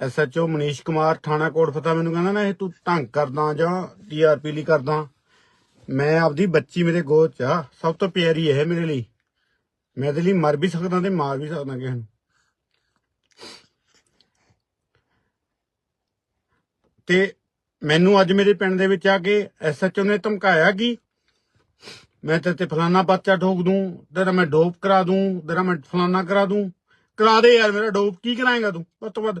SHO Manish Kumar ਥਾਣਾ ਕੋਟ ਫਤਾ ਮੈਨੂੰ ਕਹਿੰਦਾ, ਨਾ ਇਹ ਤੂੰ ਢੰਗ ਕਰਦਾ ਜਾਂ ਟੀਆਰਪੀ ਲਈ ਕਰਦਾ। ਮੈਂ ਆਪਦੀ ਬੱਚੀ ਮੇਰੇ ਗੋਦ ਚ ਆ, ਸਭ ਤੋਂ ਪਿਆਰੀ ਹੈ ਮੇਰੇ ਲਈ। ਮੈਂ ਇਹਦੇ ਲਈ ਮਰ ਵੀ ਸਕਦਾ ਤੇ ਮਾਰ ਵੀ ਸਕਦਾ ਕਿਸੇ ਨੂੰ। ਤੇ ਮੈਨੂੰ ਅੱਜ ਮੇਰੇ ਪਿੰਡ ਦੇ ਵਿੱਚ ਆ ਕੇ ਐਸਐਚਓ ਨੇ ਧਮਕਾਇਆ ਕਿ ਮੈਂ ਤੇਰੇ ਤੇ ਫਲਾਨਾ ਬੱਚਾ ਠੋਕ ਦੂੰ, ਤੇਰਾ ਮੈਂ ਡੋਪ ਕਰਾ ਦੂੰ, ਤੇਰਾ ਮੈਂ ਫਲਾਨਾ ਕਰਾ ਦੂੰ। ਕਰਾ ਦੇ ਯਾਰ ਮੇਰਾ ਡੋਪ, ਕੀ ਕਰਾਏਗਾ ਤੂੰ? ਵੱਧ ਤੋਂ ਵੱਧ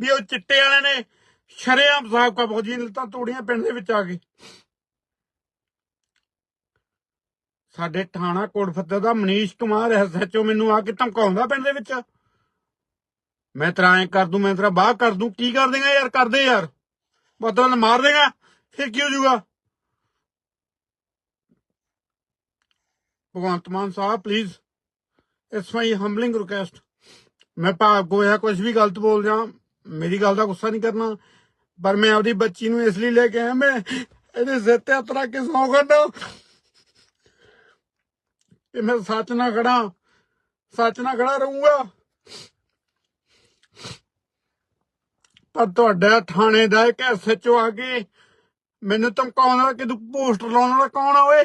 ਵੀ ਉਹ ਚਿੱਟੇ ਵਾਲੇ ਨੇ ਸ਼ਰੇਆਮ ਸਾਬਕਾ ਫੌਜੀ ਨੇ ਤਾਂ ਤੋੜੀਆਂ ਪਿੰਡ ਦੇ ਵਿੱਚ ਆ ਕੇ ਸਾਡੇ ਥਾਣਾ ਕੋਟਫੱਤੇ ਦਾ ਮਨੀਸ਼ ਕੁਮਾਰ ਐਸਐਚਓ ਮੈਨੂੰ ਆ ਕੇ ਧਮਕਾਉਂਦਾ ਪਿੰਡ ਦੇ ਵਿੱਚ। ਮੈਂ ਤੇਰਾ ਐਂ ਕਰ ਦੂੰ, ਮੈਂ ਤੇਰਾ ਬਾਹ ਕਰ ਦੂੰ, ਕੀ ਕਰ ਦੇਗਾ ਯਾਰ, ਕਰਦੇ ਯਾਰ। ਬਦਲ ਮਾਰ ਦੇਗਾ, ਫਿਰ ਕੀ ਹੋ ਜਾਊਗਾ? ਭਗਵੰਤ ਮਾਨ ਸਾਹਿਬ please it's my humbling request ਮੈਂ ਭਾਗ ਹੋਇਆ ਕੁਝ ਵੀ ਗਲਤ ਬੋਲ ਜਾ ਮੇਰੀ ਗੱਲ ਦਾ ਗੁੱਸਾ ਨਹੀਂ ਕਰਨਾ। ਪਰ ਮੈਂ ਆਪਦੀ ਬੱਚੀ ਨੂੰ ਇਸ ਲਈ ਲੈ ਕੇ ਆਇਆ, ਮੈਂ ਇਹਦੇ ਸਿਰ ਤੇ ਹੱਥ ਰੱਖ ਕੇ ਸੌਂ ਕਰਦਾ ਕਿ ਮੈਂ ਸੱਚ ਨਾ ਖੜਾ, ਸੱਚ ਨਾ ਖੜਾ ਰਹੂੰਗਾ। ਪਰ ਤੁਹਾਡਾ ਥਾਣੇ ਦਾ ਇੱਕ ਐਸਐਚਓ ਆ ਕੇ ਮੈਨੂੰ ਧਮਕਾਉਣ ਵਾਲਾ ਕਿ ਪੋਸਟਰ ਲਾਉਣ ਵਾਲਾ ਕੌਣ ਆ ਓਏ?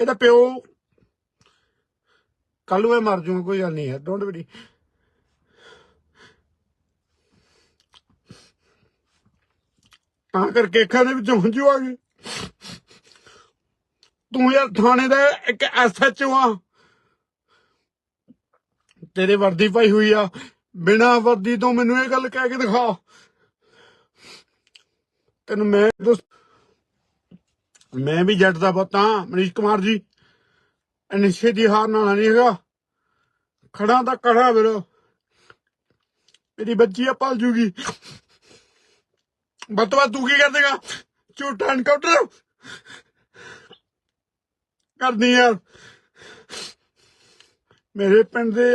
ਇਹਦਾ ਪਿਓ ਕੱਲ ਨੂੰ ਇਹ ਮਰ ਜੂਗਾ ਕੋਈ ਗੱਲ ਨਹੀਂ ਹੈ ਡੋਂਟ ਵਰੀ ਤਾਂ ਕਰਕੇ ਅੱਖਾਂ ਦੇ ਵਿੱਚੋਂ ਹੰਝੂ ਆ ਗਏ। ਤੂੰ ਯਾਰ ਥਾਣੇ ਦਾ ਇੱਕ ਐਸਐਚਓ ਆ। ਤੇਰੇ ਵਰਦੀ ਪਾਈ ਹੋਈ ਆ। ਬਿਨਾ ਵਰਦੀ ਤੋਂ ਮੈਨੂੰ ਇਹ ਗੱਲ ਕਹਿ ਕੇ ਦਿਖਾ। ਤੈਨੂੰ ਮੈਂ ਦੱਸ ਮੈਂ ਵੀ ਜੱਟ ਦਾ ਪੁੱਤ ਹਾਂ, ਮਨੀਸ਼ ਕੁਮਾਰ ਜੀ। ਨਿਸ਼ੇ ਦੀ ਹਾਰ ਨਾਲ ਨਹੀਂ ਹੈਗਾ। ਖੜਾ ਤਾਂ ਕੜਾ ਵੀਰੋ। ਮੇਰੀ ਬੱਚੀ ਆ ਪਲ ਜੂਗੀ। ਬਤਵਾ ਤੂੰ ਕੀ ਕਰ ਦੇਗਾ? ਝੂਠਾ ਐਨਕਾਊਂਟਰ ਕਰਨੀ ਯਾਰ ਮੇਰੇ ਪਿੰਡ ਦੇ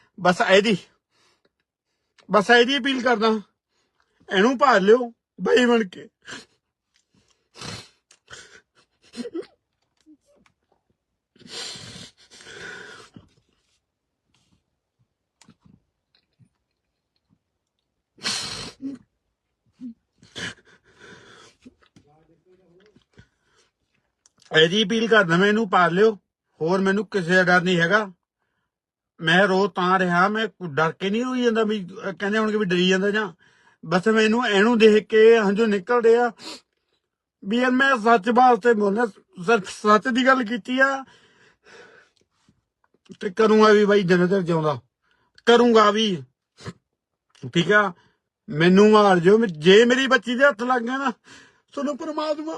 ਬਸ ਇਹਦੀ ਬਸ ਇਹਦੀ ਅਪੀਲ ਕਰਦਾ। ਇਹਨੂੰ ਭਾਲ ਲਿਓ, ਬਈ ਬਣ ਕੇ। ਇਹਦੀ ਅਪੀਲ ਕਰਦਾ ਮੈਂ, ਇਹਨੂੰ ਪਾਲ ਲਿਓ। ਹੋਰ ਮੈਨੂੰ ਕਿਸੇ ਦਾ ਡਰ ਨਹੀਂ ਹੈਗਾ। ਮੈਂ ਰੋ ਤਾਂ ਰਿਹਾ, ਮੈਂ ਡਰ ਕੇ ਨਹੀਂ ਹੋਈ ਜਾਂਦਾ ਵੀ ਕਹਿੰਦੇ ਹੋਣਗੇ ਵੀ ਡਰੀ ਜਾਂਦਾ ਜਾਂ, ਬਸ ਮੈਨੂੰ ਇਹਨੂੰ ਦੇਖ ਕੇ ਹੰਝੂ ਨਿਕਲਦੇ ਆ ਵੀ ਯਾਰ ਮੈਂ ਸੱਚ ਵਾਸਤੇ ਬੋਲਦਾ ਸਿਰਫ ਸੱਚ ਦੀ ਗੱਲ ਕੀਤੀ ਆ। ਤੇ ਕਰੂੰਗਾ ਵੀ ਬਾਈ ਜਿੰਨੇ ਤੱਕ ਜਿਉਂਦਾ। ਕਰੂੰਗਾ ਵੀ। ਠੀਕ ਆ? ਮੈਨੂੰ ਮਾਰ ਜੋ ਜੇ ਮੇਰੀ ਬੱਚੀ ਦੇ ਹੱਥ ਲੱਗ ਗਿਆ ਨਾ, ਤੁਹਾਨੂੰ ਪਰਮਾਤਮਾ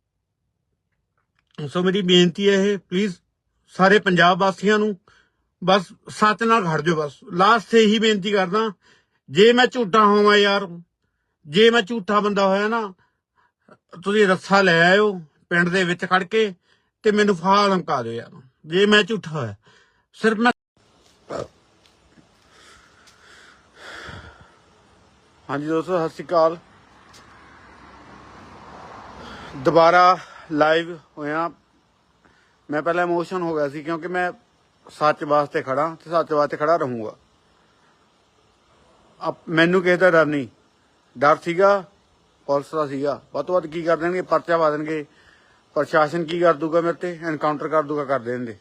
ਸੋ ਮੇਰੀ ਬੇਨਤੀ ਹੈ ਇਹ ਪਲੀਜ਼ ਸਾਰੇ ਪੰਜਾਬ ਵਾਸੀਆਂ ਨੂੰ ਬਸ ਸੱਚ ਨਾਲ ਖੜ ਜਾਓ ਬਸ। ਲਾਸਟ ਤੇ ਹੀ ਬੇਨਤੀ ਕਰਦਾ, ਜੇ ਮੈਂ ਝੂਠਾ ਹੋਵਾਂ ਯਾਰ, ਜੇ ਮੈਂ ਝੂਠਾ ਬੰਦਾ ਹੋਇਆ ਨਾ, ਤੁਸੀਂ ਰੱਸਾ ਲੈ ਆਇਓ ਪਿੰਡ ਦੇ ਵਿੱਚ ਖੜ ਕੇ ਤੇ ਮੈਨੂੰ ਫਾਹ ਲਮਕਾ ਦਿਓ ਯਾਰ। ਜੇ ਮੈਂ ਝੂਠਾ ਹੋਇਆ, ਸਿਰਫ ਮੈਂ ਹਾਂਜੀ ਦੋਸਤੋ, ਸਤਿ ਸ਼੍ਰੀ ਅਕਾਲ। ਦੁਬਾਰਾ ਲਾਈਵ ਹੋਇਆ। ਮੈਂ ਪਹਿਲਾਂ ਇਮੋਸ਼ਨ ਹੋ ਗਿਆ ਸੀ ਕਿਉਂਕਿ ਮੈਂ ਸੱਚ ਵਾਸਤੇ ਖੜਾ ਤੇ ਸੱਚ ਵਾਸਤੇ ਖੜਾ ਰਹੂੰਗਾ। ਮੈਨੂੰ ਕਿਸੇ ਦਾ ਡਰ ਨਹੀਂ। ਡਰ ਸੀਗਾ, ਪੁਲਿਸ ਦਾ ਸੀਗਾ। ਵੱਧ ਤੋਂ ਵੱਧ ਕੀ ਕਰ ਦੇਣਗੇ? ਪਰਚਾ ਪਾ ਦੇਣਗੇ। ਪ੍ਰਸ਼ਾਸਨ ਕੀ ਕਰ ਦੂਗਾ ਮੇਰੇ ਤੇ? ਐਨਕਾਊਂਟਰ ਕਰ ਦੂਗਾ, ਕਰ ਦੇਣਗੇ।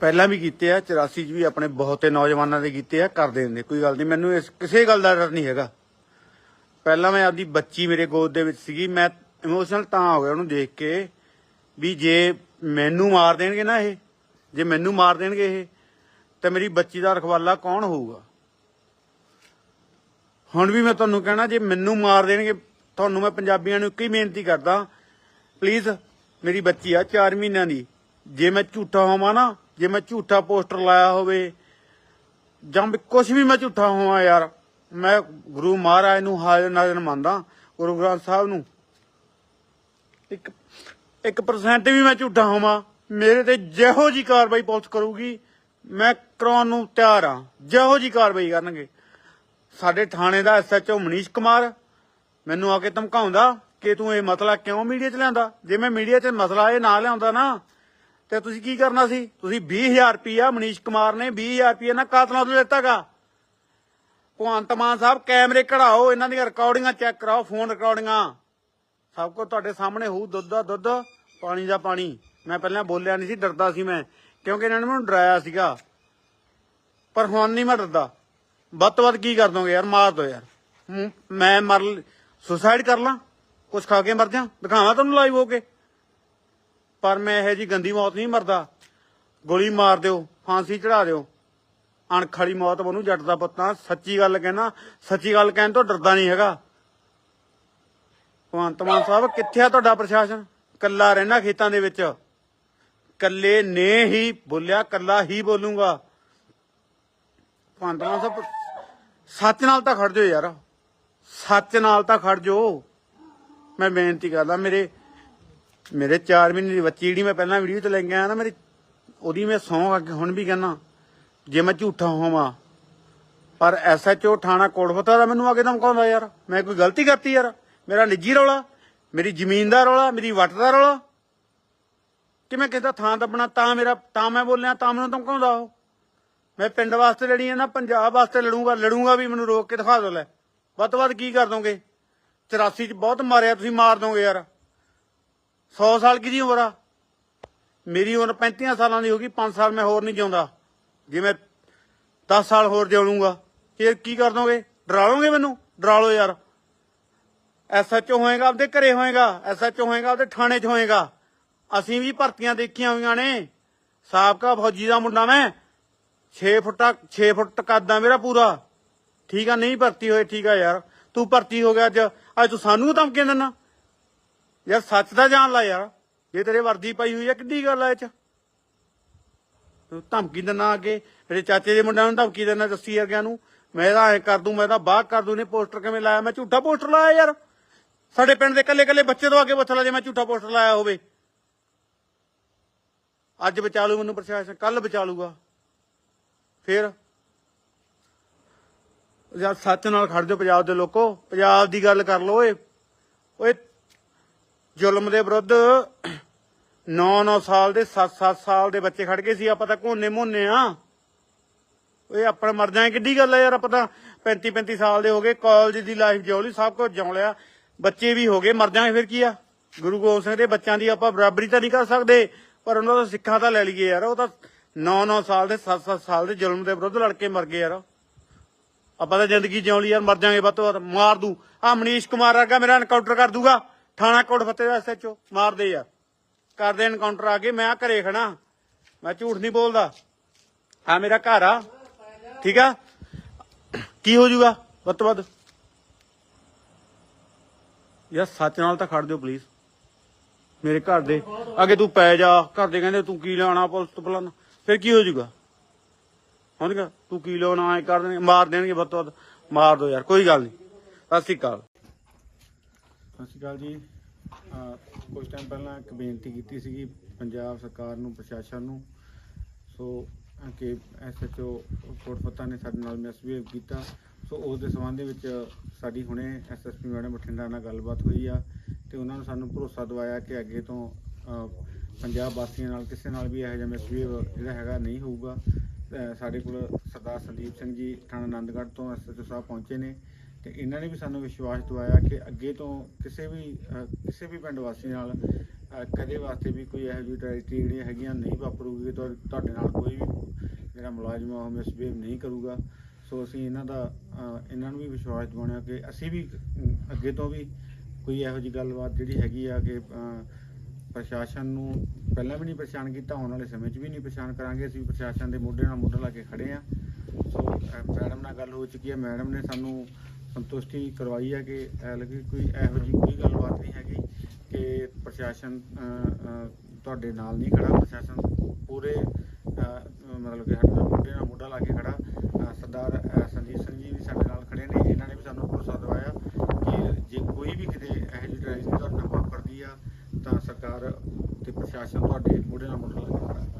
ਪਹਿਲਾਂ ਵੀ ਕੀਤੇ ਆ 84 ਚ ਵੀ ਆਪਣੇ ਬਹੁਤੇ ਨੌਜਵਾਨਾਂ ਦੇ ਕੀਤੇ ਆ, ਕਰ ਦੇਣਗੇ। ਕੋਈ ਗੱਲ ਨਹੀਂ, ਮੈਨੂੰ ਇਸ, ਕਿਸੇ ਗੱਲ ਦਾ ਡਰ ਨਹੀਂ ਹੈਗਾ। ਪਹਿਲਾਂ ਮੈਂ ਆਪਦੀ ਬੱਚੀ ਮੇਰੇ ਗੋਦ ਦੇ ਵਿੱਚ ਸੀਗੀ, ਮੈਂ ਇਮੋਸ਼ਨਲ ਤਾਂ ਹੋ ਗਿਆ ਉਹਨੂੰ ਦੇਖ ਕੇ ਵੀ ਜੇ ਮੈਨੂੰ ਮਾਰ ਦੇਣਗੇ ਨਾ ਇਹ, ਜੇ ਮੈਨੂੰ ਮਾਰ ਦੇਣਗੇ ਇਹ, ਤਾਂ ਮੇਰੀ ਬੱਚੀ ਦਾ ਰਖਵਾਲਾ ਕੌਣ ਹੋਊਗਾ? ਹੁਣ ਵੀ ਮੈਂ ਤੁਹਾਨੂੰ ਕਹਿਣਾ, ਜੇ ਮੈਨੂੰ ਮਾਰ ਦੇਣਗੇ, ਤੁਹਾਨੂੰ ਮੈਂ ਪੰਜਾਬੀਆਂ ਨੂੰ ਇੱਕ ਹੀ ਬੇਨਤੀ ਕਰਦਾ ਪਲੀਜ਼ ਮੇਰੀ ਬੱਚੀ ਆ 4 ਮਹੀਨਿਆਂ ਦੀ, ਜੇ ਮੈਂ ਝੂਠਾ ਹੋਵਾਂ ਨਾ, ਜੇ ਮੈਂ ਝੂਠਾ ਪੋਸਟਰ ਲਾਇਆ ਹੋਵੇ, ਜਾਂ ਵੀ ਕੁਝ ਵੀ ਮੈਂ ਝੂਠਾ ਹੋਵਾਂ ਯਾਰ ਮੈਂ ਗੁਰੂ ਮਹਾਰਾਜ ਨੂੰ ਹਾਜ਼ਰ ਨਾਜ਼ਰ ਮੰਨਦਾ, ਗੁਰੂ ਗ੍ਰੰਥ ਸਾਹਿਬ ਨੂੰ। ਇੱਕ 1% ਵੀ ਮੈਂ ਝੂਠਾ ਹੋਵਾਂ, ਮੇਰੇ ਤੇ ਜਿਹੋ ਜੀ ਕਾਰਵਾਈ ਪੁਲਿਸ ਕਰੂਗੀ, ਮੈਂ ਕਰਾਉਣ ਨੂੰ ਤਿਆਰ ਹਾਂ, ਜਿਹੋ ਜੀ ਕਾਰਵਾਈ ਕਰਨਗੇ। ਸਾਡੇ ਥਾਣੇ ਦਾ ਐਸਐਚਓ ਮਨੀਸ਼ ਕੁਮਾਰ ਮੈਨੂੰ ਆ ਕੇ ਧਮਕਾਉਂਦਾ ਕਿ ਤੂੰ ਇਹ ਮਸਲਾ ਕਿਉਂ ਮੀਡੀਆ 'ਚ ਲਿਆਂਦਾ? ਜੇ ਮੈਂ ਮੀਡੀਆ 'ਚ ਮਸਲਾ ਇਹ ਨਾ ਲਿਆਉਂਦਾ ਨਾ, ਤੇ ਤੁਸੀਂ ਕੀ ਕਰਨਾ ਸੀ? ਤੁਸੀਂ 20000 ਰੁਪਿਆ ਮਨੀਸ਼ ਕੁਮਾਰ ਨੇ 20000 ਰੁਪਿਆ ਨਾ ਕਾਤਲਾਂ ਤੋਂ ਲਿੱਤਾਗਾ ਭਗਵੰਤ ਮਾਨ ਸਾਹਿਬ, ਕੈਮਰੇ ਕਢਾਓ, ਇਹਨਾਂ ਦੀਆਂ ਰਿਕਾਰਡਿੰਗਾਂ ਚੈੱਕ ਕਰਾਓ, ਫੋਨ ਰਿਕਾਰਡਿੰਗਾਂ। ਸਭ ਕੁਝ ਤੁਹਾਡੇ ਸਾਹਮਣੇ ਹੋਊ, ਦੁੱਧ ਦਾ ਦੁੱਧ, ਪਾਣੀ ਦਾ ਪਾਣੀ। ਮੈਂ ਪਹਿਲਾਂ ਬੋਲਿਆ ਨਹੀਂ ਸੀ, ਡਰਦਾ ਸੀ ਮੈਂ, ਕਿਉਂਕਿ ਇਹਨਾਂ ਨੇ ਮੈਨੂੰ ਡਰਾਇਆ ਸੀਗਾ। ਪਰ ਹੁਣ ਨਹੀਂ ਮੈਂ ਡਰਦਾ। ਵੱਧ ਤੋਂ ਵੱਧ ਕੀ ਕਰ ਦੋਗੇ ਯਾਰ? ਮਾਰ ਦੋ ਯਾਰ। ਮੈਂ ਮਰ ਸੁਸਾਈਡ ਕਰ ਲਾਂ। ਕੁਛ ਖਾ ਕੇ ਮਰ ਜਾ। ਦਿਖਾਵਾਂ ਤੁਹਾਨੂੰ ਲਾਈਵ ਹੋ ਕੇ। ਪਰ ਮੈਂ ਇਹੋ ਜੀ ਗੰਦੀ ਮੌਤ ਨਹੀਂ ਮਰਦਾ। ਗੋਲੀ ਮਾਰ ਦਿਓ, ਫਾਂਸੀ ਚੜਾ ਦਿਓ। ਅਣਖ ਵਾਲੀ ਮੌਤ ਬਨੂ ਜੱਟ ਦਾ ਪੁੱਤਾਂ ਸੱਚੀ ਗੱਲ ਕਹਿਣਾ, ਸੱਚੀ ਗੱਲ ਕਹਿਣ ਤੋਂ ਡਰਦਾ ਨਹੀਂ ਹੈਗਾ। ਭਗਵੰਤ ਮਾਨ ਸਾਹਿਬ, ਕਿੱਥੇ ਆ ਤੁਹਾਡਾ ਪ੍ਰਸ਼ਾਸਨ? ਕੱਲਾ ਰਹਿਣਾ ਖੇਤਾਂ ਦੇ ਵਿੱਚ। ਕੱਲੇ ਨੇ ਹੀ ਬੋਲਿਆ ਕੱਲਾ ਹੀ ਬੋਲੂਗਾ। ਭਗਵੰਤ ਮਾਨ ਸਾਹਿਬ, ਸੱਚ ਨਾਲ ਤਾਂ ਖੜ ਜਾਓ ਯਾਰ। ਸੱਚ ਨਾਲ ਤਾਂ ਖੜ ਜਾਓ। ਮੈਂ ਬੇਨਤੀ ਕਰਦਾ, ਮੇਰੇ ਮੇਰੇ 4 ਮਹੀਨੇ ਦੀ ਬੱਚੀ ਜਿਹੜੀ ਮੈਂ ਪਹਿਲਾਂ ਵੀਡੀਓ ਤੇ ਲੈ ਕੇ ਆਇਆ ਨਾ, ਮੇਰੀ, ਉਹਦੀ ਮੈਂ ਸੌਂ ਅੱਗੇ ਹੁਣ ਵੀ ਕਹਿੰਦਾ ਜੇ ਮੈਂ ਝੂਠਾ ਹੋਵਾਂ, ਪਰ ਐਸਐਚਓ ਥਾਣਾ ਕੋਟਫਤਾ ਦਾ ਮੈਨੂੰ ਅੱਗੇ ਧਮਕਾਉਂਦਾ ਯਾਰ। ਮੈਂ ਕੋਈ ਗਲਤੀ ਕਰਤੀ ਯਾਰ। ਮੇਰਾ ਨਿੱਜੀ ਰੌਲਾ, ਮੇਰੀ ਜ਼ਮੀਨ ਦਾ ਰੌਲਾ, ਮੇਰੀ ਵੱਟ ਦਾ ਰੌਲਾ। ਕਿ ਮੈਂ ਕਿਸੇ ਦਾ ਥਾਂ ਦੱਬਣਾ ਤਾਂ ਮੇਰਾ, ਤਾਂ ਮੈਂ ਬੋਲਿਆ, ਤਾਂ ਮੈਨੂੰ ਧਮਕਾਉਂਦਾ ਉਹ। ਮੈਂ ਪਿੰਡ ਵਾਸਤੇ ਲੜੀ ਆ ਨਾ ਪੰਜਾਬ ਵਾਸਤੇ ਲੜੂੰਗਾ ਲੜੂੰਗਾ ਵੀ ਮੈਨੂੰ ਰੋਕ ਕੇ ਦਿਖਾ ਦੋ ਲੈ। ਵੱਧ ਤੋਂ ਵੱਧ ਕੀ ਕਰ ਦੋਗੇ? 84 ਚ ਬਹੁਤ ਮਾਰਿਆ ਤੁਸੀਂ, ਮਾਰ ਦੋਗੇ ਯਾਰ। 100 ਸਾਲ ਕਿਹਦੀ ਉਮਰ ਆ? ਮੇਰੀ ਉਮਰ 35 ਸਾਲਾਂ ਦੀ ਹੋ ਗਈ 5 ਸਾਲ ਮੈਂ ਹੋਰ ਨਹੀਂ ਜਿਉਂਦਾ। ਜੇ ਮੈਂ 10 ਸਾਲ ਹੋਰ ਜਿਉਣੂਗਾ ਫਿਰ ਕੀ ਕਰ ਦੋਗੇ? ਡਰਾ ਲੋਗੇ ਮੈਨੂੰ? ਡਰਾ ਲਓ ਯਾਰ। ਐਸਐਚਓ ਹੋਏਗਾ, ਆਪਦੇ ਘਰੇ ਹੋਏਗਾ। ਐਸਐਚਓ ਹੋਏਗਾ, ਆਪਦੇ ਥਾਣੇ 'ਚ ਹੋਏਗਾ। ਅਸੀਂ ਵੀ ਭਰਤੀਆਂ ਦੇਖੀਆਂ ਹੋਈਆਂ ਨੇ। ਸਾਬਕਾ ਫੌਜੀ ਦਾ ਮੁੰਡਾ ਮੈਂ। 6 ਫੁੱਟਾ 6 ਫੁੱਟ ਕੱਦ ਆ ਮੇਰਾ ਪੂਰਾ? ਠੀਕ ਆ, ਨਹੀਂ ਭਰਤੀ ਹੋਏ, ਠੀਕ ਆ ਯਾਰ। ਤੂੰ ਭਰਤੀ ਹੋ ਗਿਆ ਅੱਜ। ਅੱਜ ਤੂੰ ਸਾਨੂੰ ਧਮਕੀਆਂ ਦਿੰਦਾ। ਯਾਰ ਸੱਚ ਦਾ ਜਾਣ ਲਾ ਯਾਰ। ਜੇ ਤੇਰੇ ਵਰਦੀ ਪਾਈ ਹੋਈ ਆ, ਕਿੱਡੀ ਗੱਲ ਆ ਇਹ ਚ? ਧਮਕੀ ਦਿੰਦਾ ਅੱਗੇ। ਮੇਰੇ ਚਾਚੇ ਦੇ ਮੁੰਡਿਆਂ ਨੂੰ ਧਮਕੀ ਦਿੰਦਾ ਦੱਸੀ ਵਰਗਿਆਂ ਨੂੰ। ਮੈਂ ਤਾਂ ਐ ਕਰ ਦੂੰ, ਮੈਂ ਤਾਂ ਬਾਹਰ ਕਰ ਦੂੰ ਨੇ ਪੋਸਟਰ ਕਿਵੇਂ ਲਾਇਆ? ਮੈਂ ਝੂਠਾ ਪੋਸਟਰ ਲਾਇਆ ਯਾਰ। ਸਾਡੇ ਪਿੰਡ ਦੇ ਕੱਲੇ ਕੱਲੇ ਬੱਚੇ ਤੋਂ ਅੱਗੇ ਪੁੱਛ ਲਾ ਜੇ ਮੈਂ ਝੂਠਾ ਪੋਸਟਰ ਲਾਇਆ ਹੋਵੇ। ਅੱਜ ਬਚਾ ਲੂ ਮੈਨੂੰ ਪ੍ਰਸ਼ਾਸਨ ਕੱਲ ਬਚਾ ਲੂਗਾ ਫੇਰ ਯਾਰ ਸੱਚ ਨਾਲ ਖੜ ਜਾਓ ਪੰਜਾਬ ਦੇ ਲੋਕੋ, ਪੰਜਾਬ ਦੀ ਗੱਲ ਕਰ ਲਓ ਓਏ। ਓਏ, ਜ਼ੁਲਮ ਦੇ ਵਿਰੁੱਧ 9-9 ਸਾਲ ਦੇ 7-7 ਸਾਲ ਦੇ ਬੱਚੇ ਖੜ ਗਏ ਸੀ, ਆਪਾਂ ਤਾਂ ਘੋਨੇ ਮੋਨੇ ਆ। ਓਏ, ਆਪਾਂ ਮਰ ਜਾਏ, ਕਿੱਡੀ ਗੱਲ ਆ ਯਾਰ, ਆਪਾਂ ਤਾਂ 35-35 ਸਾਲ ਦੇ ਹੋ ਗਏ ਕਾਲਜ ਦੀ ਲਾਈਫ ਜਿਉ ਲਈ ਸਭ ਕੁਝ ਜਿਉ ਲਿਆ। ਬੱਚੇ ਵੀ ਹੋ ਗਏ, ਮਰ ਜਾਏ ਫਿਰ ਕੀ ਆ? ਗੁਰੂ ਗੋਬਿੰਦ ਸਿੰਘ ਦੇ ਬੱਚਿਆਂ ਦੀ ਆਪਾਂ ਬਰਾਬਰੀ ਤਾਂ ਨਹੀਂ ਕਰ ਸਕਦੇ, ਪਰ ਉਹਨਾਂ ਦਾ ਸਿੱਖਾਂ ਤਾਂ ਲੈ ਲਈਏ ਯਾਰ, ਉਹ ਤਾਂ 9-9 ਸਾਲ ਦੇ 7-7 ਸਾਲ ਦੇ ਜ਼ੁਲਮ ਦੇ ਵਿਰੁੱਧ ਲੜ ਕੇ ਮਰ ਗਏ ਯਾਰ। ਆਪਾਂ ਤਾਂ ਜ਼ਿੰਦਗੀ ਜਿਉਂ ਲਈ ਯਾਰ, ਮਰ ਜਾਾਂਗੇ ਵੱਧ ਤੋਂ ਵੱਧ, ਮਾਰ ਦੂ। ਆ ਮਨੀਸ਼ ਕੁਮਾਰ ਵਰਗਾ ਮੇਰਾ ਐਨਕਾਊਂਟਰ ਕਰ ਦੂਗਾ, ਥਾਣਾ ਕੋਟ ਫਤਿਹ ਦਾ ਐਸਐਚਓ ਮਾਰ ਦੇ ਯਾਰ। ਕਰਦੇ ਐਨਕਾਊਂਟਰ ਆ ਕੇ, ਮੈਂ ਘਰੇ ਖੜਾ ਮੈਂ ਝੂਠ ਨਹੀਂ ਬੋਲਦਾ। ਆ ਮੇਰਾ ਘਰ ਆ। ਠੀਕ ਆ? ਕੀ ਹੋ ਜਾਊਗਾ ਵੱਧ ਤੋਂ ਵੱਧ। ਯਾਰ, ਸੱਚ ਨਾਲ ਤਾਂ ਖੜ ਦਿਓ ਪਲੀਜ਼ ਮੇਰੇ ਘਰ ਦੇ। ਅੱਗੇ ਤੂੰ ਪੈ ਜਾ। ਘਰ ਦੇ ਕਹਿੰਦੇ, ਤੂੰ ਕੀ ਲੈਣਾ ਪੁਲਿਸ ਤੋਂ ਬੁਲਾਣਾ ਫਿਰ ਕੀ ਹੋ ਜਾਊਗਾ ਹੋਣਗਾ ਤੂੰ ਕੀ ਲੈਣਾ ਐ ਕਰ ਦੇਣਗੇ, ਮਾਰ ਦੇਣਗੇ ਵੱਧ ਤੋਂ ਵੱਧ। ਮਾਰ ਦੋ ਯਾਰ, ਕੋਈ ਗੱਲ ਨਹੀਂ। ਸਤਿ ਸ਼੍ਰੀ ਅਕਾਲ। ਸਤਿ ਸ਼੍ਰੀ ਅਕਾਲ ਜੀ। ਕੁਝ ਟਾਈਮ ਪਹਿਲਾਂ ਇੱਕ ਬੇਨਤੀ ਕੀਤੀ ਸੀਗੀ ਪੰਜਾਬ ਸਰਕਾਰ ਨੂੰ, ਪ੍ਰਸ਼ਾਸਨ ਨੂੰ, ਸੋ ਅਹ ਕਿ ਐਸਐਚਓ ਕੋਟਫਤਾ ਨੇ ਸਾਡੇ ਨਾਲ ਮਿਸਬੀਹੇਵ ਕੀਤਾ। ਸੋ ਉਸ ਦੇ ਸੰਬੰਧ ਵਿੱਚ ਸਾਡੀ ਹੁਣੇ ਐਸਐਸਪੀ ਮੈਡਮ ਬਠਿੰਡਾ ਨਾਲ ਗੱਲਬਾਤ ਹੋਈ ਆ ਤੇ ਉਹਨਾਂ ਨੂੰ ਸਾਨੂੰ ਭਰੋਸਾ ਦਵਾਇਆ ਕਿ ਅੱਗੇ ਤੋਂ ਪੰਜਾਬ ਵਾਸੀਆਂ ਨਾਲ, ਕਿਸੇ ਨਾਲ ਵੀ ਇਹੋ ਜਿਹਾ ਮਿਸਬੀਹੇਵ ਜਿਹੜਾ ਹੈਗਾ ਨਹੀਂ ਹੋਊਗਾ। ਸਾਡੇ ਕੋਲ ਸਰਦਾਰ ਸੰਦੀਪ ਸਿੰਘ ਜੀ ਥਾਣਾ ਆਨੰਦਗੜ੍ਹ ਤੋਂ ਐਸਐਚਓ ਸਾਹਿਬ ਪਹੁੰਚੇ ਨੇ ਤੇ ਇਹਨਾਂ ਨੇ ਵੀ ਸਾਨੂੰ ਵਿਸ਼ਵਾਸ ਦਿਵਾਇਆ ਕਿ ਅੱਗੇ ਤੋਂ ਕਿਸੇ ਵੀ ਕਿਸੇ ਵੀ ਪਿੰਡ ਵਾਸੀ ਨਾਲ ਕਦੇ ਵਾਸਤੇ ਵੀ ਕੋਈ ਇਹੋ ਜਿਹੀ ਟ੍ਰੈਜਡੀ ਜਿਹੜੀਆਂ ਹੈਗੀਆਂ ਨਹੀਂ ਵਾਪਰੂਗੀ ਤੁਹਾਡੇ ਨਾਲ ਕੋਈ ਵੀ ਜਿਹੜਾ ਮੁਲਾਜ਼ਮ ਆ ਉਹ ਮਿਸਬੀਹੇਵ ਨਹੀਂ ਕਰੂਗਾ। ਸੋ ਅਸੀਂ ਇਹਨਾਂ ਦਾ ਇਹਨਾਂ ਨੂੰ ਵੀ ਵਿਸ਼ਵਾਸ ਦਿਵਾਉਣਾ ਕਿ ਅਸੀਂ ਵੀ ਅੱਗੇ ਤੋਂ ਵੀ ਕੋਈ ਇਹੋ ਜਿਹੀ ਗੱਲਬਾਤ ਜਿਹੜੀ ਹੈਗੀ ਆ ਕਿ ਪ੍ਰਸ਼ਾਸਨ ਨੂੰ ਪਹਿਲਾਂ ਵੀ ਨਹੀਂ ਪਰੇਸ਼ਾਨ ਕੀਤਾ ਆਉਣ ਵਾਲੇ ਸਮੇਂ 'ਚ ਵੀ ਨਹੀਂ ਪਰੇਸ਼ਾਨ ਕਰਾਂਗੇ। ਅਸੀਂ ਪ੍ਰਸ਼ਾਸਨ ਦੇ ਮੋਢੇ ਨਾਲ ਮੋਢਾ ਲਾ ਕੇ ਖੜੇ ਆ। ਸੋ ਮੈਡਮ ਨਾਲ ਗੱਲ ਹੋ ਚੁੱਕੀ ਹੈ। ਮੈਡਮ ਨੇ ਸਾਨੂੰ ਸੰਤੁਸ਼ਟੀ ਕਰਵਾਈ ਹੈ ਕਿ ਹਾਲਾਂਕਿ ਕੋਈ ਇਹੋ ਜਿਹੀ ਕੋਈ ਗੱਲਬਾਤ ਨਹੀਂ ਹੈਗੀ ਕਿ ਪ੍ਰਸ਼ਾਸਨ ਤੁਹਾਡੇ ਨਾਲ ਨਹੀਂ ਖੜਾ। ਪ੍ਰਸ਼ਾਸਨ ਪੂਰੇ ਮਤਲਬ ਕਿ ਸਾਡੇ ਨਾਲ ਮੋਢੇ ਨਾਲ ਮੋਢਾ ਲਾ ਕੇ ਖੜਾ। ਸਰਦਾਰ ਅਹ, ਸੰਜੀਤ ਸਿੰਘ ਜੀ ਵੀ ਸਾਡੇ ਨਾਲ ਖੜੇ ਨੇ। ਇਹਨਾਂ ਨੇ ਵੀ ਸਾਨੂੰ ਭਰੋਸਾ ਦਿਵਾਇਆ ਕਿ ਜੇ ਕੋਈ ਵੀ ਕਿਤੇ ਇਹੋ ਜਿਹੀ ਟ੍ਰੈਜਡੀ ਤੁਹਾਡੇ ਨਾਲ ਵਾਪਰਦੀ ਆ ਤਾਂ ਸਰਕਾਰ ਤੇ ਪ੍ਰਸ਼ਾਸਨ ਤੁਹਾਡੇ ਮੋਢੇ ਨਾਲ ਮੋਢਾ ਲਾ